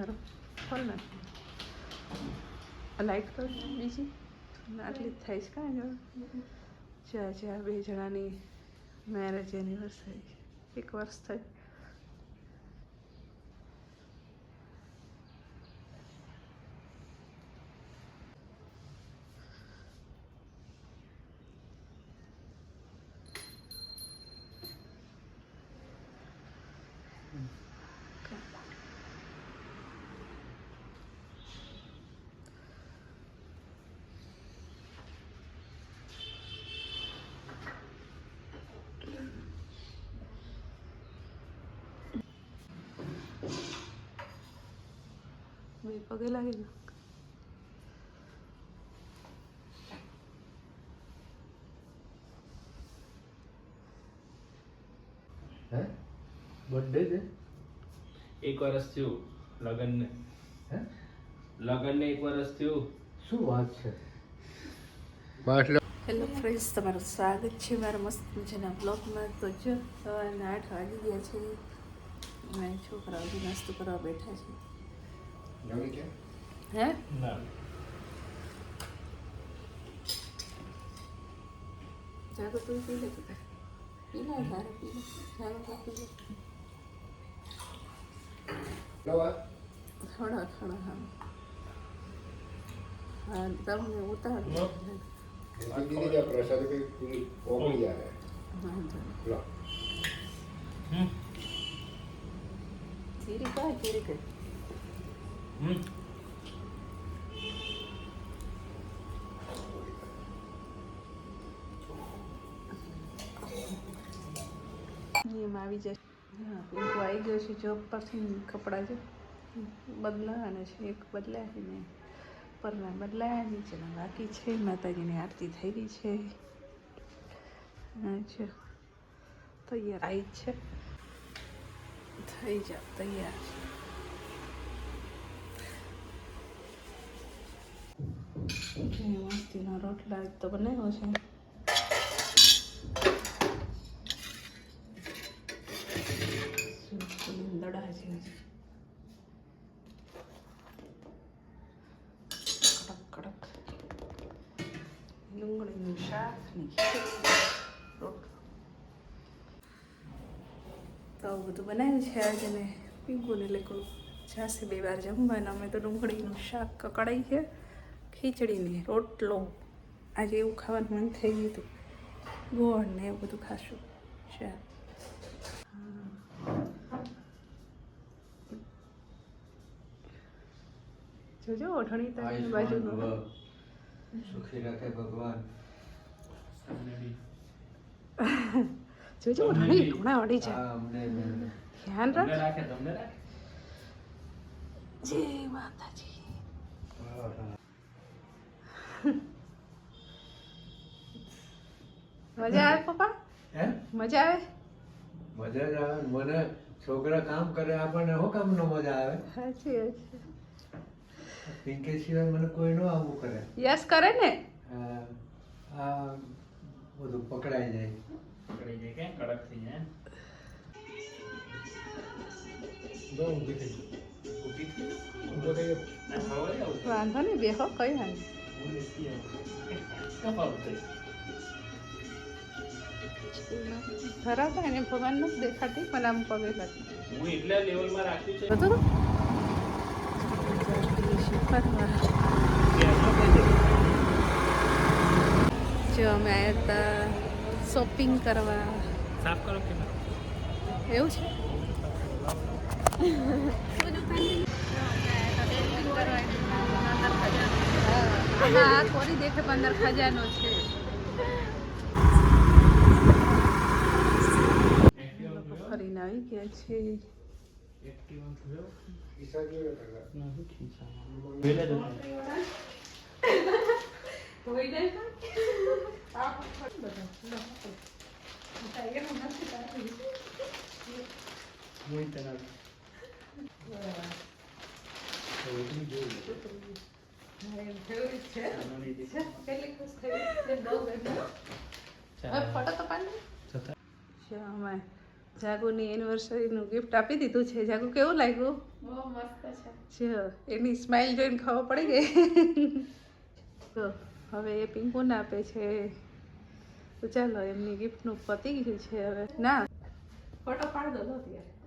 મારો. ખોલ નાખ લાઈટ કર બીજી. આટલી જ થાય છે કાંઈ જો જ્યાં જ્યાં બે જણાની મેરેજ એનિવર્સરી એક વર્ષ થયું બે પગે લાગી હે બર્થડે છે એક વર્ષ થયું લગ્નને હે લગ્નને એક વર્ષ થયું શું વાત છે? હેલો ફ્રેન્ડ્સ તમારું સ્વાગત છે મારા મસ્ત મજાના બ્લોગમાં તો જો સવારના આઠ વાગી ગયા છે. મેં છોકરાઓ નાસ્તો કરવા બેઠા છે. નવી કે હે ના જાગો તું પી લે તું પી લે તારે પી લે જાગો તું પી લે નવા થોડા થોડા હા હા તમને ઉતાર દીદી જા પ્રસાદ કઈ પૂરી ઓગળી આવે નહીં. લો હમ ચીરી કાંઈ ચીરી કઈ હમ. આવી જશે. હા, પિંકુ આવી ગયો છે જોબ પરથી, કપડાં છે બદલાવાના છે, એક બદલાય ને બદલાયા, નીચેના બાકી છે. માતાજીની આરતી થઈ ગઈ છે. છે તૈયાર આવી છે. થઈ જાવ તૈયાર છે. મસ્તીનો રોટલા તો બનાવ્યો છે. ડુંગળીનું શાક તો બધું બનાવ્યું છે આજે ને. પીંકુને લેકો જાશે બે વાર જમવાના. અમે તો ડુંગળીનું શાક કકડાઈ છે. ખીચડી ને રોટલો. આજે એવું ખાવાનું મન થઈ ગયું હતું. ગોળ ને એવું બધું ખાશું. શાક જોજો ઓઠણી તારી બાજુ સુખી રાખે ભગવાન. જોજો ઓઠણી ઘણા અડી છે ધ્યાન રાખે. જય માતાજી. મજા આવે પપ્પા? હે? મજા આવે? મજા જ આવે મને છોકરા કામ કરે આપણને હો કામ નો મજા આવે? સાચી વાત પિંકે સિવાય મને કોઈ નો આવું કરે. યસ કરે ને? આ બધું પકડાઈ જાય. પકડાઈ જાય કે? કડક થઈ જાય બહુ ઊભી થઈ ઊભી થઈ વાંધો નહીં બેહો કઈ વાંધો ધરાવતા એને ભગવાન નથી દેખાતી પણ આમ પગે હું એટલા લેવલમાં રાખ્યું છે. બધું જો અમે આવ્યા હતા શોપિંગ કરવા. સાફ કરો કે એવું છે? હા આ કોરી દેખે પંદર ખજાનો છે ફરીને આવી ગયા છે એક્ટિવા જોયો જાગુની એનિવર્સરીનું ગિફ્ટ આપી દીધું છે. જાગુ કેવું લાગ્યું? બહુ મસ્ત છે. એની સ્માઇલ જોઈને ખબર પડી ગઈ. તો હવે એ પિંકુને આપે છે. તો ચાલો એમની ગિફ્ટનું પતી ગયું છે હવે. ના. ફોટો પાડ દો ત્યારે